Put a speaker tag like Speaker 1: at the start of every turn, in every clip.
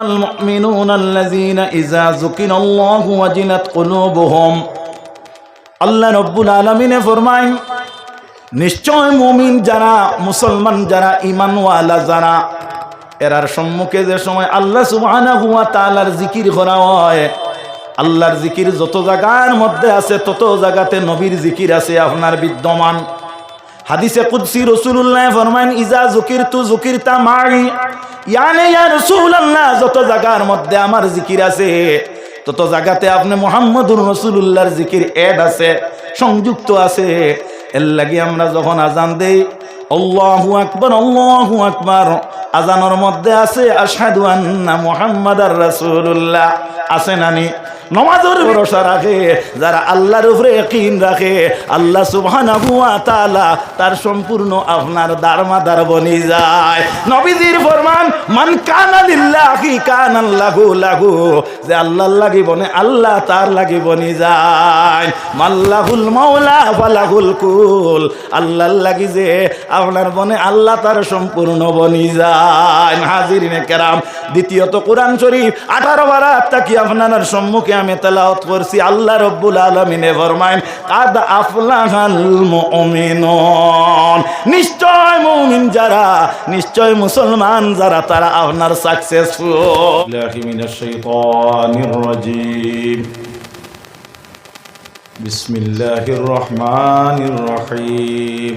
Speaker 1: المؤمنون الذين إذا ذكر الله وجلت قلوبهم আল্লাহ রব্বুল আলমিনে ফরমাইন নিশ্চয় মুমিন যারা মুসলমান যারা ইমানওয়ালা যারা এরার সম্মুখে যে সময় আল্লাহ সুবহানাহু ওয়া তাআলার জিকির করা হয় আল্লাহর জিকির যত জায়গার মধ্যে আছে তত জায়গাতে নবীর জিকির আছে আপনার বিদ্যমান হাদিসে কুদসি রসুল্লাহ ফরমান ইজা জুকির তু জুকির তা মারি ইয়ানে, ইয়া রসুল্লাহ যত জায়গার মধ্যে আমার জিকির আছে, তত জায়গাতে আপনি মোহাম্মদুর রসুল্লাহর জিকির এড আছে, সংযুক্ত আছে। এর লাগি আমরা যখন আজান দেই, আল্লাহু আকবার আল্লাহু আকবার। আজানের মধ্যে আছে, আশহাদু আন্না মুহাম্মাদার রাসূলুল্লাহ। আছে নানি নমাজের ভরসা রাখে, যারা আল্লাহর উপরে ইয়াকিন রাখে, আল্লাহ সুবহানাহু ওয়া তাআলা তার সম্পূর্ণ আপনার দারমাদার বনি যায়। নবীজির ফরমান, মান কানা লিল্লাহি কানা লাহু লাহু যে আল্লাহর লাগি বনে, আল্লাহ তার লাগি বনি যায়। মাল্লাহুল মাওলা ফালাহুল কুল আল্লাহর লাগি যে আপনার বনে, আল্লাহ তার সম্পূর্ণ বনি যায়। হাজিরিনে কেরাম, দ্বিতীয়ত কোরআন শরীফ, আঠারো বারাত তাকি আপনার সম্মুখে আমি তেলাওয়াত করছি, আল্লাহ রব্বুল আলমিনে ফরমাইন কাদ আফলাহাল নিশ্চয় মুমিন যারা, নিশ্চয় মুসলমান যারা, তারা আপনার সাকসেসফুল মিনাশ শাইতানির রাজিম। বিসমিল্লাহির রহমানির রহিম।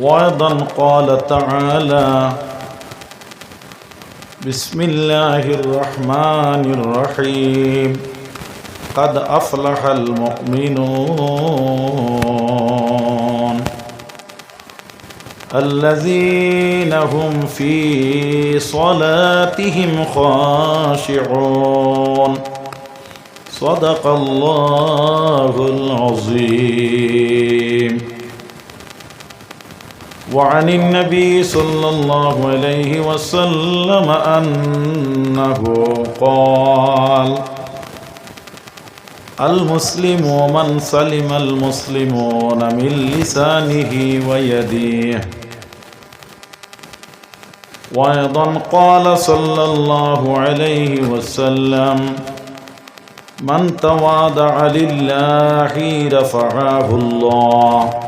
Speaker 1: وأيضا قال تعالى بسم الله الرحمن الرحيم. قد أفلح المؤمنون الذين هم في صلاتهم خاشعون. صدق الله العظيم. وعن النبي صلى الله عليه وسلم أنه قال المسلم من سلم المسلمون من لسانه ويديه وأيضا قال صلى الله عليه وسلم من تواضع لله رفعه الله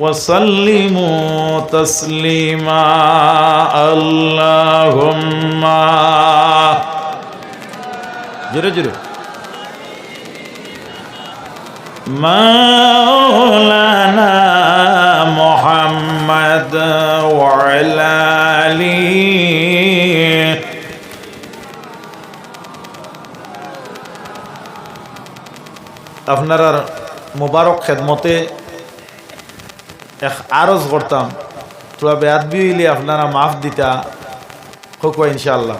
Speaker 1: وسلموا تسليما اللهم جرو جرو مولانا محمد وعلى آله আপনার মুবারক খেদমতে এক আরজ করতাম। তোরা বেয়াদবি হইলে আপনারা মাফ দিতা, হোক ইনশাল্লাহ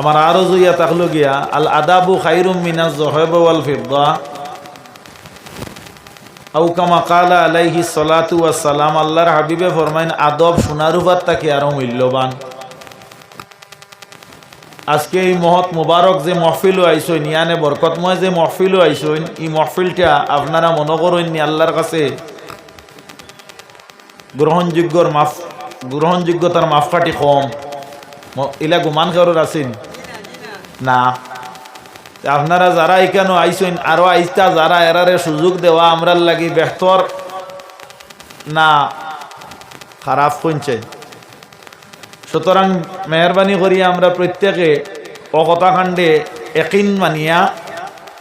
Speaker 1: আমার আরজ হইয়া তাকলো গিয়া, আল আদাবু খাইরুম মিনাজ জহেব ওয়াল ফিরদা আউ কামা কালা আলাইহি সলাতু সালাম, আল্লাহর হাবিবে ফরমাইন, আদব সোনারুবার তাকে আরও মূল্যবান। আজকে এই মহৎ মুবারক যে মহফিলও আইসইন ইয়ানে বরকতময় যে মহফিলও আইসইন, এই মহফিলটা আপনারা মনে করেন আল্লাহর কাছে গ্রহণযোগ্যর মাফ গ্রহণযোগ্যতার মাফকাটি কম। ইলা গুমান কারোর আছেন না। আপনারা যারা এখানে আইসেন আরও আইসতা যারা এরারে সুযোগ দেওয়া আমরার লাগি বেহতর না, খারাপ শুনছে সুতরাং মেহরবানি করি আমরা প্রত্যেকে অকথাকাণ্ডে একিন মানিয়া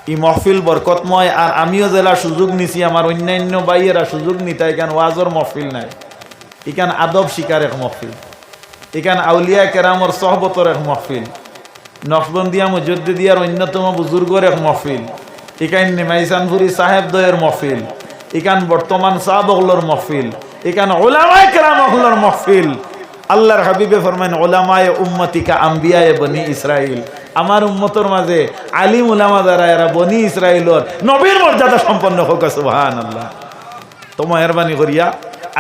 Speaker 1: ই মহফিল বরকতময় আর আমিও জেলা সুযোগ নিছি আমার অন্যান্য বাইয়েরা সুযোগ নিতে এখান ওয়াজর মহফিল নাই। এখান আদব শিকার এক মহফিল। এখান আউলিয়া কেরামর সহবতর এক মহফিল। নকশবন্দিয়া মুজদ্দিদিয়ার অন্যতম বুজুর্গর এক মহফিল। এখান নিমাইসানপুরি সাহেব দয়ের মহফিল। এখান বর্তমান শাহ বগলর মহফিল। এখান ওলামায় কেরাম অহলর মহফিল। আল্লাহর হাবিবে ফরমান ওলামায় উম্মতিকা আম্বিয়ায় বনি ইসরাইল আমার উম্মতর মাঝে আলিম উলামা দ্বারা এরা বনি ইসরাইলর নবীর মর্যাদা সম্পন্ন হোক সুবহান আল্লাহ তো মেহরবানি করিয়া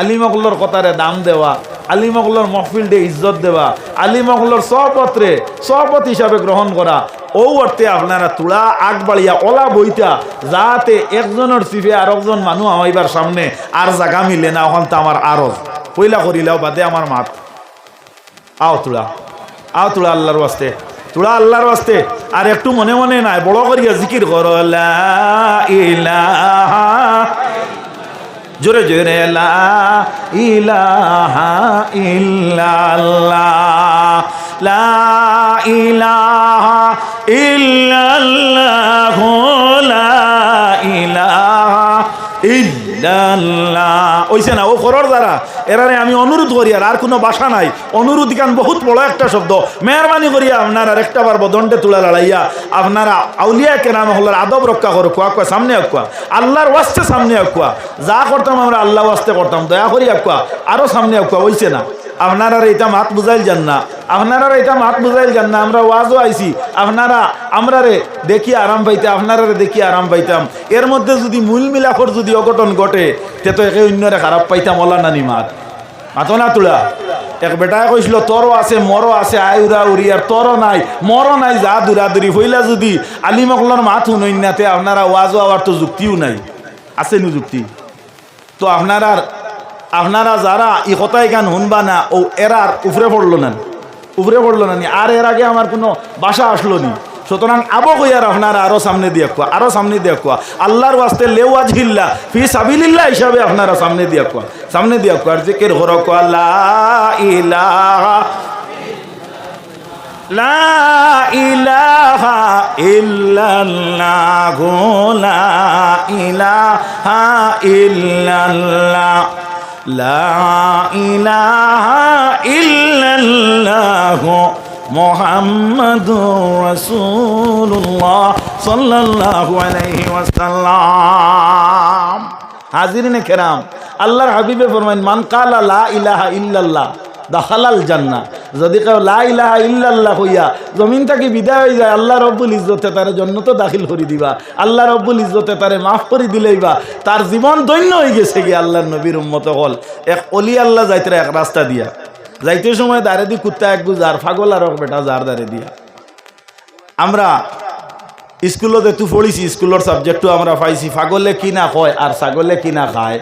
Speaker 1: আলিমগুলোর কথারে দাম দেওয়া, আলিমগুলোর মহফিলডে ইজ্জত দেওয়া, আলিমগুলোর সহপত্রে, সহপত হিসাবে গ্রহণ করা, ও অর্থে আপনারা তুলা আগ বাড়িয়া ওলা বইটা যাতে একজনের চিফে আর একজন মানুষ আমাইবার সামনে আর জাগা মিলে না ওখান তো আমার আরজ। পইলা করিলেও বাদে আমার মাত। আও তুলা আও তুলা আল্লাহর ওয়াস্তে। তুলা আল্লাহর ওয়াস্তে আর একটু মনে মনে নাই, বড় করিয়া জিকির করো জোরে জোরে ইলাহা লা ইলাহা ইল্লাল্লাহ, লা ইলাহা ওইছে না, ও করর দ্বারা এরারে আমি অনুরোধ করি আর কোনো বাসা নাই। অনুরোধ কান বহুত বড় একটা শব্দ। মেহরবানি করিয়া আপনার একটা বার বদনটে তুলা লড়াইয়া আপনারা আউলিয়া কেনাম হল্লার আদব রক্ষা করো, কুয়া কুয়া, সামনে আকুয়া আল্লাহর ওয়াস্তে সামনে আকুয়া যা করতাম আমরা আল্লাহ ওয়াস্তে করতাম, দয়া করি আকুয়া আরও সামনে আকুয়া ওইছে না। আপনারা এটা মাত বুঝাইল যান না। আপনারা এটা মাত বুঝাইল যান না, আমরা ওয়াজও আইছি। আপনারা, আমরা রে দেখি আরাম পাইতে, আপনারা রে দেখি আরাম পাইতাম। এর মধ্যে যদি মূল মিলাফর যদি অঘটন ঘটে, তে তো একে অন্যরে খারাপ পাইতাম ওলা নানি মাত। মাতো না তোলা। এক বেটায় কইছিল, তোরও আছে, মরও আছে আয়ুরা উড়ি আর তোরও নাই, মরও নাই, যা দূরাদূরি হইলা যদি আলিমকলর মাত শুনই নাতে আপনারা ওয়াজও আবার তো যুক্তিও নাই। আছে নি যুক্তি। তো আপনারা আপনারা যারা ই কথাই গান শুনবা না, ও এরার উপরে পড়ল না উপরে পড়ল নি আর এর আগে আমার কোনো বাসা আসলো নি। সুতরাং আবো কইয়ার আপনারা আরও সামনে দিয়ে কুয়া, আরও সামনে দিয়ে কুয়া। আল্লাহর ওয়াস্তে লেওয়াজ হিল্লা, ফি সাবিলিল্লাহ হিসাবে আপনারা সামনে দিয়ে কুয়া। সামনে দিয়ে কুয়া, আর জিকির হর ইলাহা লা ইলাহা ইল্লাল্লাহ লা ইলাহা ইল্লাল্লাহ, লা ইলাহা ইল্লাল্লাহ মুহাম্মাদুর রাসূলুল্লাহ সাল্লাল্লাহু আলাইহি ওয়াসাল্লাম। হাজিরিনে কেরাম, আল্লাহর হাবিবে ফরমাইন, মান কালা লা ইলাহা ইল্লাল্লাহ দাখালাল জান্না যদি কেউ লা ইলাহা ইল্লাল্লাহ হইয়া জমিন থেকে বিদায় হয়ে যায়, আল্লাহ রব্বুল ইজ্জতে তারে জন্নত দাখিল করে দিবা। আল্লাহ রব্বুল ইজ্জতে তারে মাফ করে দিলেই বা তার জীবন দৈন্য হয়ে গেছে গিয়ে আল্লাহর নবীর উম্মত হল। এক অলি আল্লাহ যাইতে এক রাস্তা দিয়া। যাইতে সময় দাঁড়ে দি কুত্তা এক গুজার ফাগল আর বেটা যার দাঁড়ে দিয়া। আমরা স্কুলত তু পড়িছি স্কুলের সাবজেক্টও আমরা পাইছি ফাগলে কি না কয় আর ছাগলে কি না খায়।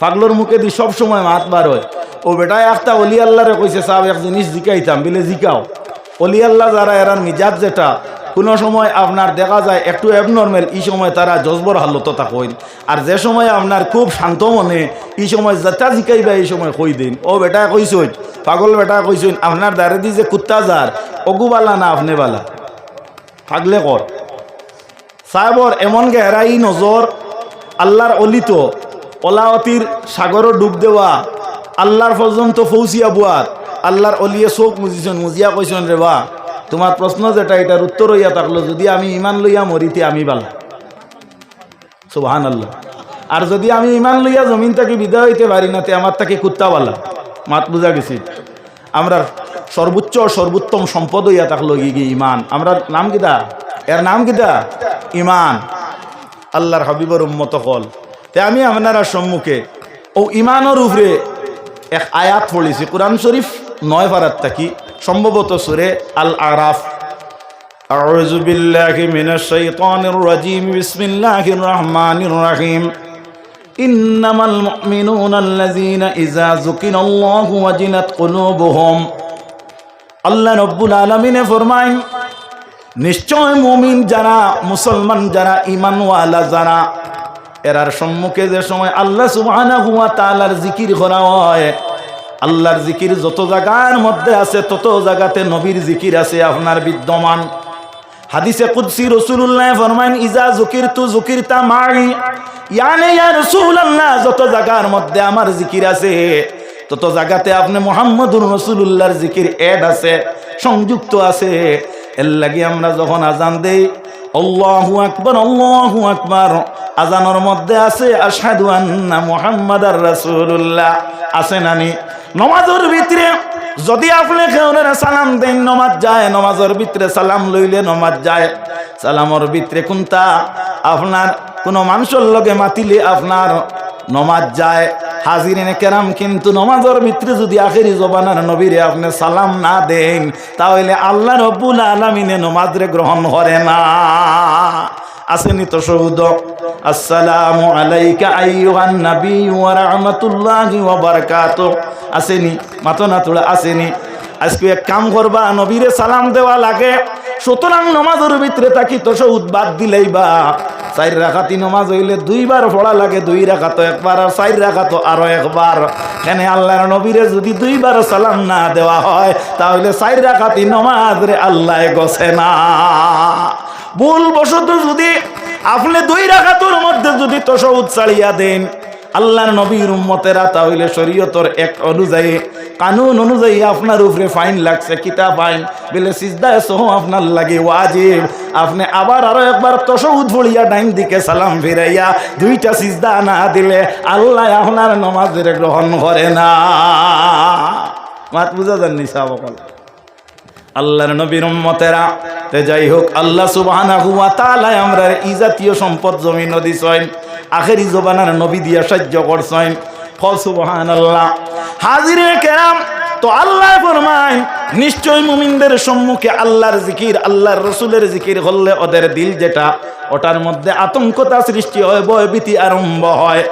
Speaker 1: ফাগলোর মুখে দি সব সময় মাত বার হয়। ও বেটায় একটা অলি আল্লাহরে কইছে সাহেব এক জিনিস জিকাইতাম, বিলে জিকাও। অলি আল্লাহ যারা এরার মিজাজ যেটা কোনো সময় আপনার দেখা যায় একটু অ্যাবনর্মেল এই সময় তারা জজবর হালত থাকেন আর যে সময় আপনার খুব শান্ত মনে, এই সময় যেটা জিকাইবা এই সময় কই দিন। ও বেটা কইসইন পাগল বেটা কইসইন আপনার দাঁড়ে দি যে কুত্তা যার অগুবালা না আপনি বালা। থাকলে কর। সাহেবর এমন গেহরাই নজর, আল্লাহর অলিত অলাওয়াতির সাগরও ডুব দেওয়া, আল্লাহর পর্যন্ত ফৌসিয়া বুয়ার, আল্লাহর অলিয়ে চোখ মুজিছেন, মুজিয়া কইছেন রে বা। তোমার প্রশ্ন যেটা, এটার উত্তর হইয়া থাকল যদি আমি ইমান লইয়া মরিতে আমি বালা। সুবাহান আল্লাহ আর যদি আমি ইমান লইয়া জমিন থেকে বিদায় হইতে পারি না, তে আমার তাকে কুত্তাওয়ালা মাত বুঝা গেছি? আমরা সর্বোচ্চ সর্বোত্তম সম্পদ হইয়া থাকল গিয়ে ইমান আমরা নাম কিতা? এর নাম কিতা? ইমান আল্লাহর হাবিবর উম্মত কল তে আমি আপনারা সম্মুখে, ও ইমানের উপরে এক আয়াত পড়েছি। কোরআন শরীফ নয় পারাত থাকি। সম্ভবত সুরে আল আরাফ أعوذ بالله من الشيطان الرجيم بسم الله الرحمن الرحيم إنما المؤمنون الذين إذا ذكر الله وجلت قلوبهم আল্লাহ রব্বুল আলমিনে ফরমাইন নিশ্চয় মুমিন যারা মুসলমান যারা ইমানওয়ালা যারা এরার সম্মুখে যে সময় আল্লাহ সুবহানা হুয়া তালার জিকির করা হয় আল্লাহর জিকির যত জায়গার মধ্যে আছে, তত জায়গাতে নবীর জিকির আছে, আপনার বিদ্যমান। হাদিসে কুদসি রসুল্লাহ ফরমাইন ইজা জুকির তু জুকির তা মারি ইয়ানে, ইয়া রসুল্লাহ যত জায়গার মধ্যে আমার জিকির আছে, তত জায়গাতে আপনি মোহাম্মদুর রসুল্লাহর জিকির এড আছে, সংযুক্ত আছে। এর লাগি আমরা যখন আজান দেই, আল্লাহু আকবার আল্লাহু আকবার। আজানোর মধ্যে আছে, আশহাদু আন্না মুহাম্মাদার রাসূলুল্লাহ। আছে নানি নমাজের ভিতরে যদি আপনি কেউরে সালাম দেন, নমাজ যায়, নমাজের ভিতরে সালাম লইলে নমাজ যায়। সালামর ভিতরে কোনটা? আপনার কোনো মানুষের লগে মাতিলে আপনার নমাজ যায়। হাজিরিনে কেরাম, কিন্তু নমাজের ভিতরে যদি আখেরি জবানার নবীরে আপনি সালাম না দেন, তাহলে আল্লাহ রব্বুল আলমিনে নমাজরে গ্রহণ করে না। আসেনি তো সৌদ। আসসালামু আলাইকা আইয়ুহান নবী ওয়া রাহমাতুল্লাহি ওয়া বারাকাতুহু। আসেনি মাতো না তোলা আসেনি। আজকে এক কাম করবা, নবীরে সালাম দেওয়া লাগে। সুতরাং নমাজের ভিতরে তাকি তো সৌদ বাদ দিলেই বা চার রাখাতি নমাজ হইলে দুইবার পড়া লাগে, দুই রাখা তো একবার আর চার রাখা তো আরও একবার। এখানে আল্লাহর নবীরে যদি দুইবার সালাম না দেওয়া হয়, তাহলে চার রাখাতি নমাজ রে আল্লাহ গছে না। ভুল বশত যদি আপনি দুই রাখাতোর মধ্যে যদি তসৌদ ছাড়িয়া দেন, আল্লাহর নবীর উম্মতেরা তাহলে শরীয়তর এক অনুযায়ী, কানুন অনুযায়ী আপনার উপরে ফাইন লাগছে কিতা ফাইন বলে সিজদায় সহ আপনার লাগে ওয়াজিব। আপনি আবার আরও একবার তসৌদ পড়িয়া ডাইন দিকে সালাম ফিরাইয়া দুইটা সিজদা না দিলে আল্লাহ আপনার নমাজের গ্রহণ করে না। মাত বুঝা যাননি সাবকল আল্লাহর নবীর উম্মতেরা। তে যাই হোক আল্লাহ সুবহানাহু ওয়া তাআলা আমরা এই জাতীয় সম্পদ জমিন দিছেন, আখেরি জবানার নবী দিয়া সাহায্য করছেন। ফল সুবহানাল্লাহ। হাজিরে কেরাম, তো আল্লাহ ফরমায় নিশ্চয় মুমিনদের সম্মুখে আল্লাহর জিকির, আল্লাহর রসুলের জিকির হলে ওদের দিল যেটা, ওটার মধ্যে আতঙ্কতা সৃষ্টি হয়, ভয়ভীতি আরম্ভ হয়।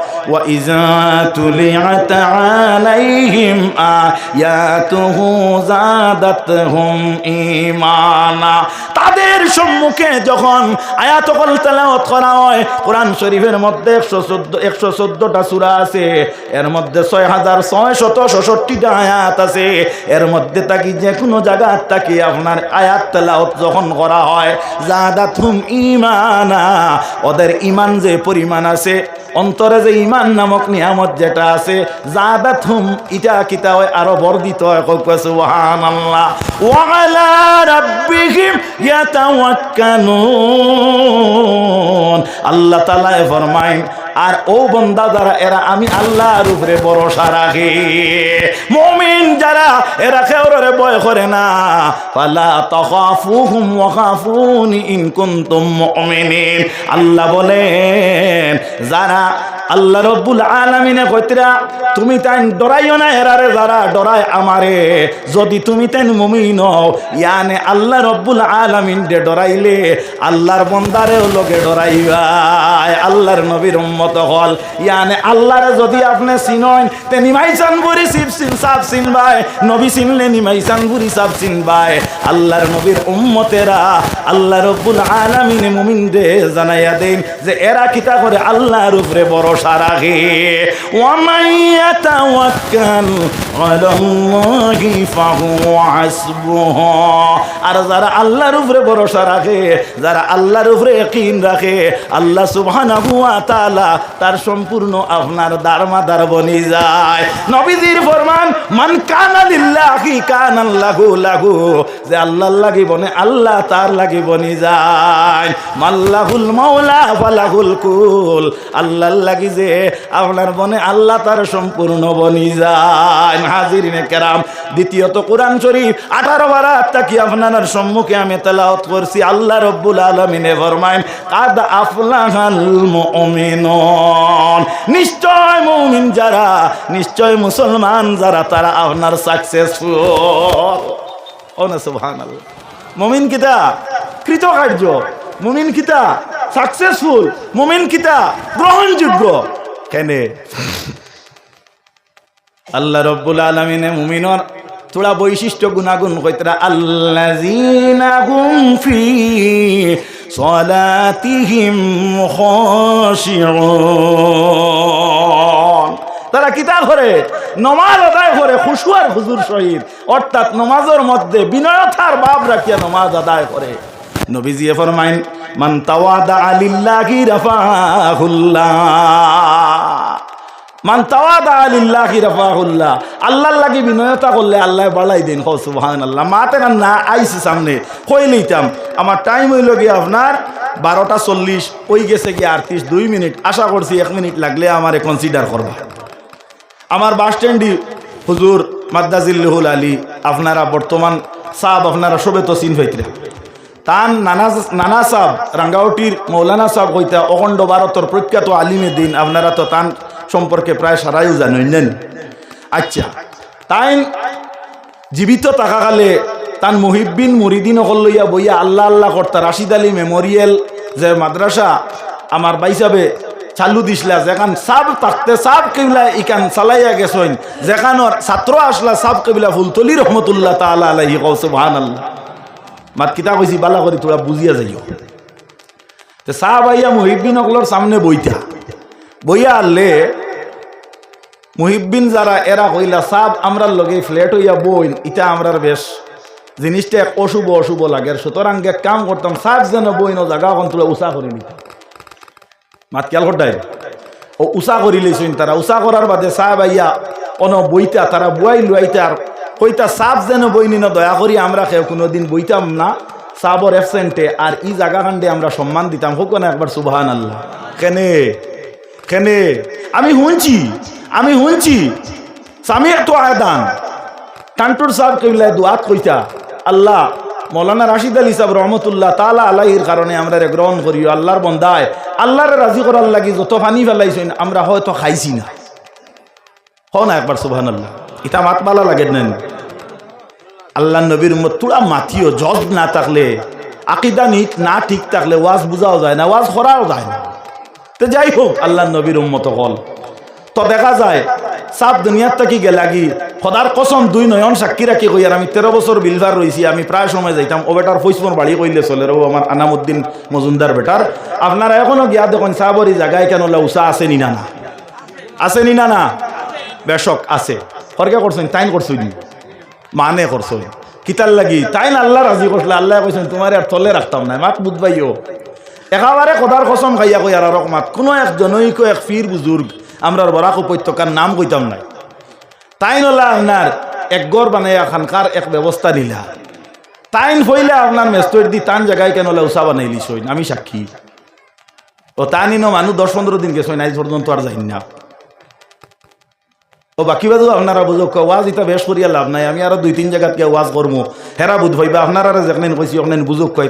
Speaker 1: তাদের সম্মুখে যখন আয়াতকল তেলাওয়াত করা হয়, কোরআন শরীফের মধ্যে একশো চোদ্দ, একশো চোদ্দটা সূরা আছে, এর মধ্যে ছয় হাজার ছয় শত ষষট্টিটা আয়াত আছে, এর মধ্যে তাকি যে কোনো জায়গা তাকি আপনার আয়াত তেলাওয়াত যখন করা হয় থুম ঈমানা, ওদের ইমান যে পরিমাণ আছে, অন্তরে যে ইমান নামক নিয়ামত যেটা আছে জাদাত থুম ইটা কিতা হয় আরও বর্ধিত হয় সুবহানাল্লাহ। ওয়া আলা রাব্বিহিম ইয়াতাওয়াক্কালুন। আল্লাহ আর ও বন্দা যারা, এরা আমি আল্লাহর উপরে ভরসা রাখি। মমিন যারা, এরা কেউরে ভয় করে না। ফালা তাখাফুহুম খাফুনি ইন আল্লাহ বলেন, যারা আল্লাহ রব্বুল আলামিনে কইতরা, তুমি তাই ডরাইও না এরারে যারা ডরায় আমারে। যদি তুমি তাই মুমিন হও, ইয়ানে আল্লাহ রব্বুল আলামিন ডরাইলে, আল্লাহর বন্দারেও লোকে ডরাইবাই আল্লাহর নবীর হল। ইয়ানে আল্লাহরে যদি আপনি চিনন তে নিমাইচান বুড়ি শিব সিন সাপ চিনবাই নবী চিনলে নিমাইচান বুড়ি সাপ চিনবাই আল্লাহর নবীর উম্মতেরা আল্লাহ রব্বুল আলামিনে মুমিন দে জানাইয়া দেন যে এরা কিতা করে? আল্লাহর উপরে ভরসা রাখে। ওয়ামাই ইয়াতাওয়াক্কাল আলাল্লাহি ফাহুয়া হাসবুহ আর যারা আল্লাহর উপরে ভরসা রাখে, যারা আল্লাহর উপরে ইয়াকিন রাখে, আল্লাহ সুবহানাহু ওয়া তাআলা তার সম্পূর্ণ আপনার দারমাদার বনি যায়। নবীজির ফরমান, মান কানা লিল্লাহি কানা লাহু লাহু যে আল্লাহ লাগি বনে, আল্লাহ তার লাগি বনি যায়। মাল্লাহুল মাওলা ফালাহুল কুল আল্লাহ লাগি যে আপনার বনে, আল্লাহ তার সম্পূর্ণ বনি যায়। হাজিরিনে কেরাম। দ্বিতীয়ত কোরআন শরীফ। আঠারো বার তাকি আপনার সম্মুখে আমি তেলাওয়াত করছি। আল্লাহ রব্বুল আলমিনে ফরমাইন কাদ আফলাহাল নিশ্চয় মুমিন যারা, নিশ্চয় মুসলমান যারা, তারা আপনার সাকসেসফুল ও না, সুবহানাল্লাহ। মুমিন কিতা? কৃতকার্য। মুমিন কিতা? সাকসেসফুল মুমিন কিতা? আল্লাহ রব্বুল আলমিনে মুমিনর তোরা বৈশিষ্ট্য গুণাগুণ কইতরা, আল্লাযীনা হুম সলাতিহিম তারা কিতা করে নমাজ আদায় করে খুশুয়ার হুজুর শহীদ। অর্থাৎ নমাজের মধ্যে বিনয়তার ভাব রাখিয়া নমাজ আদায় করে। নবীজিয়ে ফরমাইন, মান তাওয়াদা আলিল্লাহি রাফাহুল্লাহ। মান লাগি আল্লাহ দিন। না আমার টাইম হইল গিয়ে আপনার বারোটা চল্লিশ, ওই গেছে গিয়ে আটত্রিশ, দুই মিনিট। আশা করছি এক মিনিট লাগলে আমারে কনসিডার করবা। আমার বাস স্ট্যান্ডি হুজুর মাদ্দাজিল্লুহুল আলী, আপনারা বর্তমান সাহ আপনারা সবে তো চিন তান নানা নানা সাহ রাঙ্গাউটির মৌলানা সাহ কইতা অখণ্ড ভারতর প্রখ্যাত আলিমে দিন, আপনারা তো তান সম্পর্কে প্রায় সারাইও জানেন নেন আচ্ছা তাই জীবিত থাকাকালে তান মুহিব্বিন মুরিদিন অকল লইয়া বইয়া আল্লাহ আল্লাহ কর্তা রাশিদ আলী মেমোরিয়াল যে মাদ্রাসা, আমার বাইসাবে চালু দিছিলা যেখান সাব থাকতে সাব কেবলা ইকান চালাইয়া গেছইন যেখানোর ছাত্র আসলা সাব কেবলা ফুলতলি রহমতুল্লাহ তালা আলাহি কৌসু ভান আল্লাহ মাত কিতা কইছি, বালা করি, তোরা বুঝিয়া যাইও। তো সাহ আইয়া মুহিব্বিন অকলর সামনে বইতা। বইয়া আনলে মুহিব্বিন যারা, এরা হইলা সাব আমরার লগে ফ্ল্যাট হইয়া বইন, ইটা আমরার বেশ। জিনিসটা এক অশুভ অশুভ লাগে। সুতরাং এক কাম করতাম সাব যেন বইন, ও জায়গা এখন তুলে উষা করে নিতাম মাত খেয়াল করতাই ও উষা করি লইছেন তারা। উষা করার বাদে সাহেব আইয়া অন বইতা, তারা বুয়াই লুয়াইতা আর কইতা সাপ যেন বইনি না দয়া করি আমরা কেউ কোনোদিন বইতাম না। সাবর এফসেন্টে আর ই জায়গা খান্ডে আমরা সম্মান দিতাম। হোক না একবার সুবাহান আল্লাহ কেনে? কেনে? আমি শুনছি। আমি শুনছি, স্বামী তো আয়দান। টান্টুর সাহেব কইলা দুয়াত কইতা, আল্লাহ মৌলানা রাশিদ আলী সাহেব রহমতুল্লাহ তালা আলাহির কারণে আমরা গ্রহণ করি আল্লাহর বন্দায়। আল্লাহরে রাজি করার লাগি যত পানি ফেলাইছেন, আমরা হয়তো খাইছি না। হ না একবার সুবহান আল্লাহ মাত বালা লাগে নেন। আল্লাহ নবীর তুলা মাথিও জজ না থাকলে, আকিদা নিট না ঠিক থাকলে, ওয়াজ বুঝাও যায় না, ওয়াজ করাও যায় না। তো যাই হোক, আল্লাহ নবীর উম্মত হল তো দেখা যায় সাপ দুনিয়ার থাকি গেলাগি সদার কসম দুই নয়ন সাক্ষী রাখি কই, আর আমি তেরো বছর বিলভার রয়েছি আমি প্রায় সময় যাইতাম। ও বেটার ফৈসমর বাড়ি কইলে চলে ও আমার আনামুদ্দিন মজুমদার বেটার আপনারা এখনও গিয়া দেখুন সাবরি জায়গায় কেন উষা আছে নি না না আছে নি না না বেশক আছে। সরকার করছেন তাইন করছই মানে করছই কিতার লাগি, তাইন আল্লাহ রাজি করছিল আল্লাহ কইছেন তোমার আর তলে রাখতাম না মাত বুধবাইও। একেবারে কদার কসম খাইয়া কই আর রকমাত কোনো এক জনৈক এক ফির বুজুর্গ আমরার বরাক উপত্যকার নাম কইতাম নাই। তাই নলা আপনার এক গড় বানাইয়া খানকার এক ব্যবস্থা নিলা। তাইন ফইলে আপনার মেস্তর দি তান জায়গায় কেন উষা বানাইলি সইন আমি সাক্ষী। ও তানি ন মানুষ দশ পনেরো দিন গেছে আজ পর্যন্ত আর যাই না। ও বাকি বাজু আপনারা বুঝক ওয়াজ ইটা বেশ করিয়া লাভ নাই, আমি আরও দুই তিন জায়গাত ওয়াজ করব হেরা বুধ ভাইবা আপনারা যেখানে কইছি ওখানে বুঝুক কয়